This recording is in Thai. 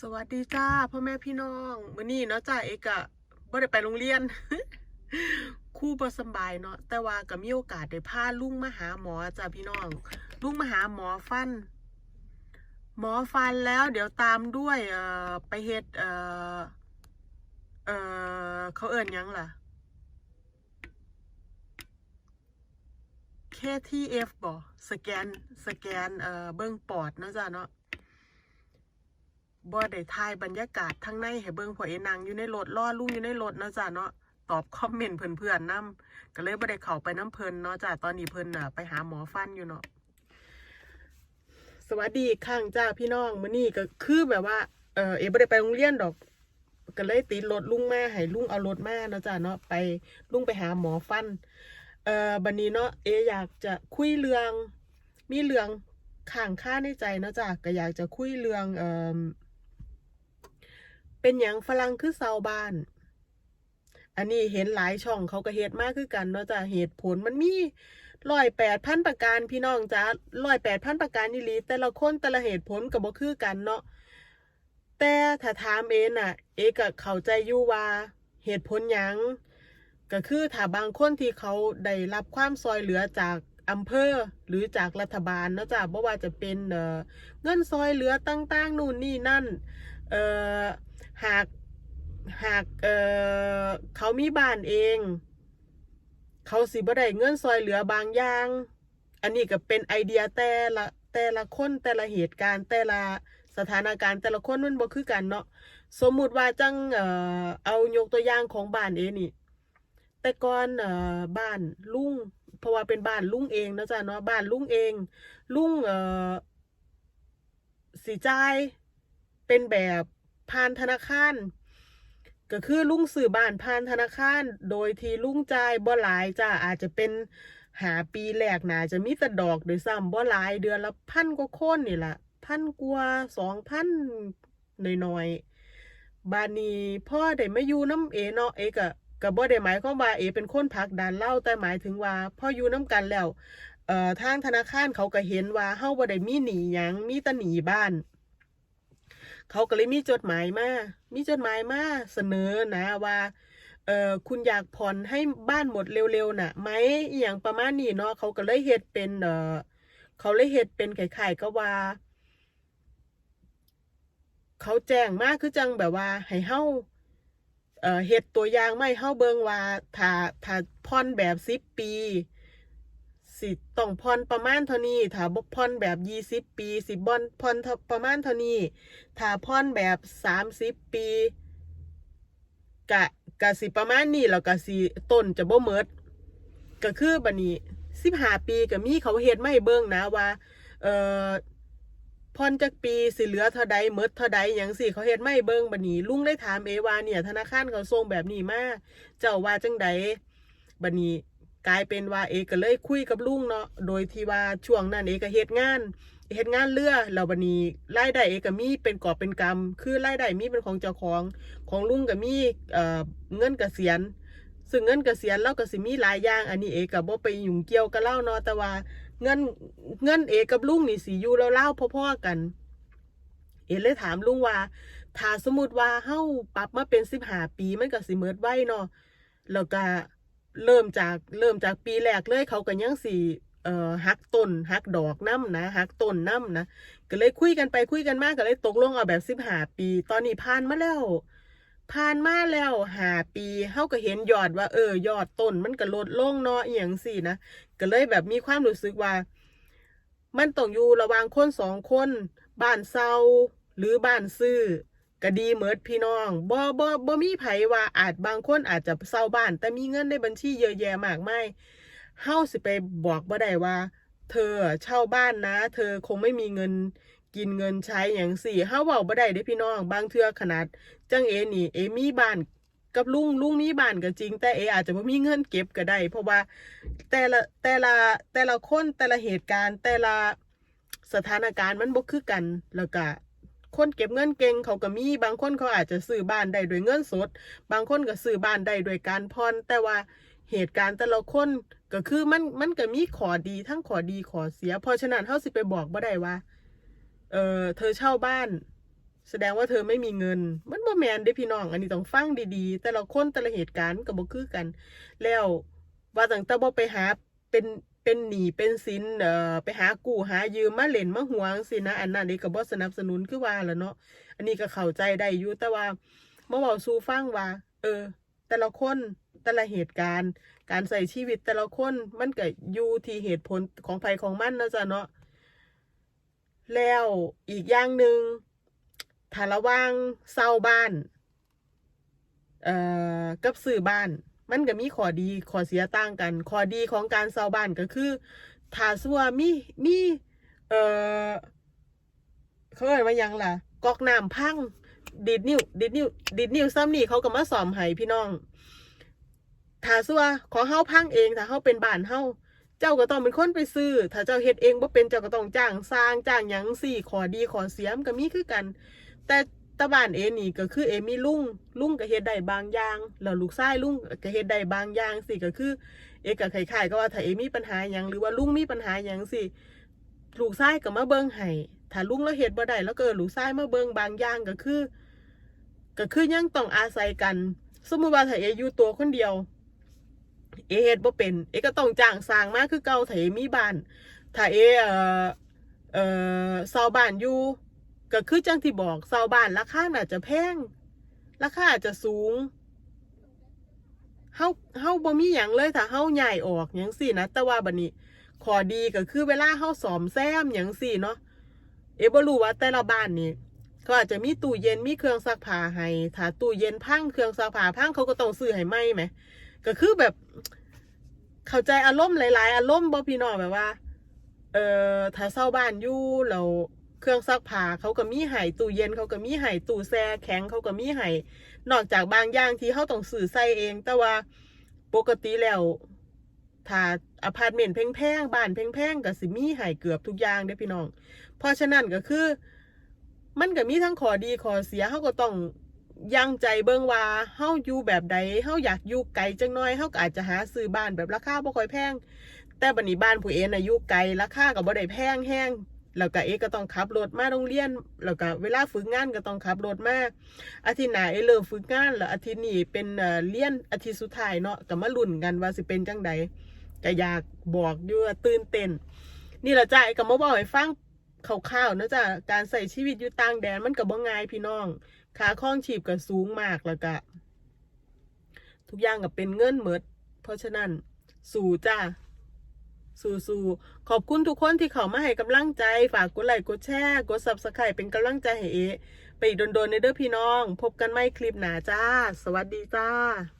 สวัสดีจ้าพ่อแม่พี่น้องมื้อนี้เนาะจ้าเอกอะบ่ได้ไปโรงเรียน คู่บ่สบายเนาะแต่ว่าก็มีโอกาสได้พาลุงมาหาหมอจ้าพี่น้อง ลุงมาหาหมอฟัน หมอฟันแล้วเดี๋ยวตามด้วยเอ่อไปเฮ็ดเอ่อเอ่อเขาเอิ้นยังล่ะ KTF บ่สแกนสแกนเอ่อเบิ่งปอดเนาะจ้าเนาะ บ่ได้ถ่ายบรรยากาศทั้งในให้เบิ่งเพราะเอนังอยู่ในรถรอลุงอยู่ในรถเนาะจ้ะเนาะตอบคอมเมนต์เพื่อนๆนํก็เลยบ่ได้เข้าไปน้ำเพิ่นเนาะจ้ะตอนนี้เพิ่นน่ะไปหาหมอฟันอยู่เนาะสวัสดีอีกครั้งจ้าพี่น้องมื้อนี้ก็คือแบบว่าเออเอบ่ได้ไปโรงเรียนดอก ก็เลยติดรถลุงแมาให้ลุงเอารถแมาเนาะจ้ะเนาะไปลุงไปหาหมอฟันเอ่อบัดนี้เนาะเออยากจะคุยเรื่องมีเรื่องข้างค่าในใจเนาะจ้ะก็อยากจะคุยเรื่องเอ่อ เป็นหยังฝรั่งคือเซาบ้าน อันนี้เห็นหลายช่องเขาก็เฮ็ดมากคือกันเนาะจ้ะเหตุผลมันมีร้อยแปดพันประการพี่น้องจ้าร้อยแปดพันประการนี่ลีแต่ละคนแต่ละเหตุผลก็บ่คือกันเนาะแต่ถ้าถามเอน่ะ เอก็เข้าใจอยู่ว่าเหตุผลยังก็คือถ้าบางคนที่เขาได้รับความซอยเหลือจากอำเภอหรือจากรัฐบาลเนาะจ้ะบ่ว่าจะเป็นเอ่อเงินซอยเหลือต่างๆ นู่นนี่นั่น เอ่อ หากหากเอ่อเขามีบ้านเอง เขาสิบ่ได้เงินซอยเหลือบางอย่าง อันนี้ก็เป็นไอเดียแต่ละแต่ละคนแต่ละเหตุการณ์แต่ละสถานการณ์แต่ละคนมันบ่คือกันเนาะสมมุติว่าจังเอ่อเอายกตัวอย่างของบ้านเองนี่ แต่ก่อนเอ่อบ้านลุงเพราะว่าเป็นบ้านลุงเองนะจ้ะเนาะบ้านลุงเอง ลุงเอ่อสิจ่ายเป็นแบบ ผ่านธนาคารก็คือลุงซื้อบ้านผ่านธนาคาร โดยที่ลุงจ่ายบ่หลายจ้าอาจจะเป็นหาปีแรกน่าจะมีแต่ดอกโดยซ้ำบ่หลายเดือนละพันกว่าคนนี่แหละพันกว่าสองพันหน่อยๆบานนี้พ่อได้มาอยู่น้ำเอเนาะเอก็ก็บ่ได้หมายความว่าเอเป็นคนผลักดันเล่าแต่หมายถึงว่าพ่ออยู่น้ำกันแล้วเอ่อทางธนาคารเขาก็เห็นว่าเฮาบ่ได้มีหนีหยังมีแต่หนีบ้าน เขาก็เลยมีจดหมายมา มีจดหมายมาเสนอนะว่า เออคุณอยากผ่อนให้บ้านหมดเร็วๆน่ะไหมอย่างประมาณนี้เนาะเขาก็เลยเฮ็ดเป็นเออเขาเลยเฮ็ดเป็นไข่ๆก็ว่า เขาแจ้งมากคือจังแบบว่า ให้เฮาเออเฮ็ดตัวอย่างไม่เฮาเบิงว่าถ้าถ้าผ่อนแบบสิบปี สิต้องผ่อนประมาณเท่านี้ ถ้าบ่ผ่อนแบบยี่สิบปี สิบ่อนผ่อนประมาณเท่านี้ ถ้าผ่อนแบบสามสิบปีกะกะสิประมาณนี้แล้วก็สิต้นจะบ่เมิดก็คือบัดนี้สิบห้าปีก็มีเขาเฮ็ดมาให้เบิ่งนะว่า เอ่อผ่อนจักปีสิเหลือเท่าใดเมิดเท่าใดหยังสิเขาเฮ็ดมาให้เบิ่งบัดนี้ลุงได้ถามเอวาเนี่ย ธนาคารเขาส่งแบบนี้มาเจ้าว่าจังใดบัดนี้ กลายเป็นว่าเอก็เลยคุยกับลุงเนาะโดยที่ว่าช่วงนั้นเอก็เฮ็ดงานเฮ็ดงานเรือแล้วบันี้รายได้เอกก็มีเป็นกอบเป็นกำคือรายได้มีเป็นของเจ้าของของลุงก็มีเอ่อเงินเกษียณซึ่งเงินเกษียณเราก็สิมีหลายอย่าง อันนี้เอกก็บ่ไปยุ่งเกี่ยวกับเล่าเนาะแต่ว่าเงินเงินเอกกับลุงนี่สิอยู่แล้วเล่าๆพ่อๆกัน เอเลยถามลุงว่า ถ้าสมมุติว่าเฮาปรับมาเป็น15ปีมันก็สิเมิดไว้เนาะแล้วก็ เริ่มจากเริ่มจากปีแรกเลยเขาก็ยังสิเอ่อหักต้นหักดอกน้ำนะหักต้นน้ำนะก็เลยคุยกันไปคุยกันมากก็เลยตกลงเอาแบบสิบห้าปี ตอนนี้ผ่านมาแล้วผ่านมาแล้วห้าปีเฮาก็เห็นยอดว่า เออยอดต้นมันก็ลดลงเนาะอย่างสี่นะก็เลยแบบมีความรู้สึกว่า มันต้องอยู่ระหว่างคนสองคน บ้านเซาหรือบ้านซื้อ ก็ดีเหมิดพี่น้องบ่บ่บ่มีไผว่าอาจบางคนอาจจะเซาบ้าน แต่มีเงินในบัญชีเยอะแยะมากมายเฮาสิไปบอกบ่ได้ว่า เธอเช่าบ้านนะ เธอคงไม่มีเงินกินเงินใช้อย่างสี่เฮาเว้าบ่ได้เด้พี่น้อง บางเทื่อขนาด จังเอนี่ เอมีบ้านกับลุงลุงมีบ้านก็จริง แต่เออาจจะบ่มีเงินเก็บก็ได้ เพราะว่าแต่ละแต่ละแต่ละคนแต่ละเหตุการณ์ แต่ละสถานการณ์มันบ่คือกันแล้วก็ คนเก็บเงินเก่งเขาก็มี บางคนเขาอาจจะซื้อบ้านได้ด้วยเงินสด บางคนก็ซื้อบ้านได้ด้วยการผ่อนแต่ว่าเหตุการณ์แต่ละคนก็คือมันมันก็มีขอดีทั้งขอดีขอเสีย เพราะฉะนั้นเฮาสิไปบอกบ่ได้ว่า เออเธอเช่าบ้าน แสดงว่าเธอไม่มีเงิน มันบ่แมนเด้พี่น้อง อันนี้ต้องฟังดีๆ แต่ละคนแต่ละเหตุการณ์ก็บ่คือกัน แล้วว่าตั้งแต่บ่ไปหาเป็น เป็นหนี้เป็นสินเอ่อไปหากู้หายืมมาเล่นมาหวงสินะอันนั้นนี่ก็บ่สนับสนุนคือว่าละเนาะอันนี้ก็เข้าใจได้อยู่แต่ว่ามาเว้าสู่ฟังว่า เออ แต่ละคนแต่ละเหตุการณ์ การใส่ชีวิตแต่ละคนมันก็อยู่ที่เหตุผลของไผของมันนะจ๊ะเนาะแล้วอีกอย่างหนึ่งถ้าระว่างเช่าบ้าน เอ่อกับซื้อบ้าน มันก็มีข้อดีข้อเสียต่างกันข้อดีของการเช่าบ้านก็คือถ้าซัวมีมีเออเขาเรียว่ายังล่ะก๊อกน้ำพังดีดนิ้วดีดนิ้วดีดนิ้วซ้ำนี่เขาก็มาสอมให้พี่น้องถ้าซัวขอเฮาพังเองถ้าเฮาเป็นบ้านเฮาเจ้าก็ต้องเป็นคนไปซื้อ ถ้าเจ้าเฮ็ดเองบ่เป็นเจ้าก็ต้องจ้างสร้างจ้างหยังสี่ข้อดีข้อเสียมก็มีคือกัน แต่ ตะบ้านเอนี่ก็คือเอมีลุงลุงก็เฮ็ดได้บางอย่างแล้วลูกชายลุงก็เฮ็ดได้บางอย่างสิก็คือ เอก็คล้ายๆก็ว่าถ้าเอมีปัญหาหยังหรือว่าลุงมีปัญหาหยังสิลูกชายก็มาเบิ่งให้ถ้าลุงแล้วเฮ็ดบ่ได้แล้วก็ลูกชายมาเบิ่งบางอย่างก็คือ ก็คือยังต้องอาศัยกัน สมมุติว่าถ้าเออยู่ตัวคนเดียว เอเฮ็ดบ่เป็น เอก็ต้องจ้างสร้างมาคือเก่าถ้าเอมีบ้านถ้าเอเอ่อเอ่อเซาบ้านอยู่ ก็คือจังที่บอกเซาบ้านราคาน่าจจะแพงราคาอาจจะสูงเฮาเฮาบ่มีหยังเลยถ้าเฮาย้ายออกหยังซี่นะแต่ว่าบัดนี้ขอดีก็คือเวลาเฮาซ่อมแซมหยังซี่เนาะเอบ่รู้ว่าแต่ละบ้านนี่เขาอาจจะมีตู้เย็นมีเครื่องซักผ้าให้ถ้าตู้เย็นพังเครื่องซักผ้าพังเขาก็ต้องซื้อให้ใหม่แหมก็คือแบบ เข้าใจอารมณ์หลาย ๆ อารมณ์บ่พี่น้องแบบว่า เอ่อถ้าเช่าบ้านอยู่แล้ว เครื่องซักผ้าเขาก็มีให้ตู้เย็นเขาก็มีให้ตู้แช่แข็งเขาก็มีให้นอกจากบางอย่างที่เขาต้องซื้อใส่เอง แต่ว่าปกติแล้วถ้าอพาร์ตเมนต์แพงๆบ้านแพงๆก็สิมีให้เกือบทุกอย่างเด้พี่น้อง เพราะฉะนั้นก็คือ มันก็มีทั้งข้อดีข้อเสียเขาก็ต้องยังใจเบิ่งว่าเฮาอยู่แบบใดเฮาอยากอยู่ไกลจังน้อยเฮาก็อาจจะหาซื้อบ้านแบบราคาบ่ค่อยแพง แต่บัดนี้บ้านผู้เอ็นอายุไกลราคาก็บ่ได้แพงแฮง แล้วก็เอก็ต้องขับรถมาโรงเรียนแล้วก็เวลาฝึกงานก็ต้องขับรถมาอาทิตย์หน้าเอเริ่มฝึกงานแล้วอาทิตย์นี้เป็นเรียนอาทิตย์สุดท้ายเนาะก็มาลุ้นกันว่าสิเป็นจังใดก็อยากบอกอยู่ตื่นเต้นนี่แหละจ้าเอก็มาบอกให้ฟังคร่าวๆนะจ้ะการใส่ชีวิตอยู่ต่างแดนมันก็บ่ง่ายพี่น้องค่าครองชีพก็สูงมากแล้วก็ทุกอย่างก็เป็นเงินเหมดเพราะฉะนั้นสู่จ้า สู้ๆขอบคุณทุกคนที่เข้ามาให้กำลังใจ ฝากกดไลค์กดแชร์กดซับสไครป์เป็นกำลังใจให้เอไปอีกโดนๆในเด้อพี่น้อง พบกันใหม่คลิปหน้าจ้า สวัสดีจ้า